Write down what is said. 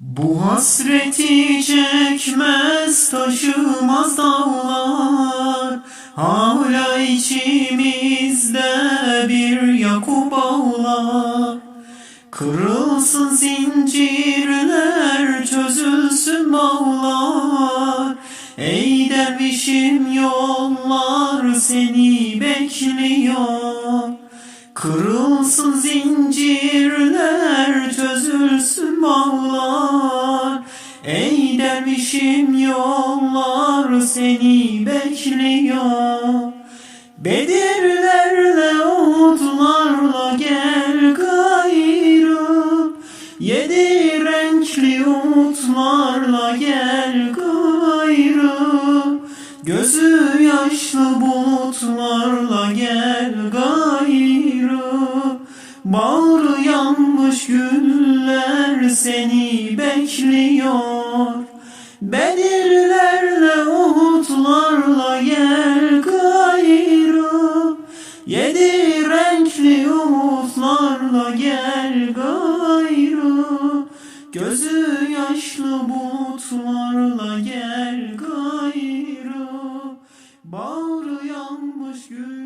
Bu hasreti çekmez taşımaz dağlar. Hala içimizde bir Yakup ağlar. Kırılsın zincirler çözülsün bağlar Ey dervişim yollar seni bekliyor. Kırılsın zincirler bağlar Ey dervişim yollar seni bekliyor. Bedirlerle otlarla gel gayrı. Yedi renkli umutlarla gel gayrı. Gözü yaşlı bulutlarla gel gayrı. Bağrı yanmış güller seni bekliyor. Bedirlerle Uhudlarla yer gayrı Yedi renkli Uhudlarla yer gayrı Gözü yaşlı bulutlarla yer gayrı Bağrı yanmış gül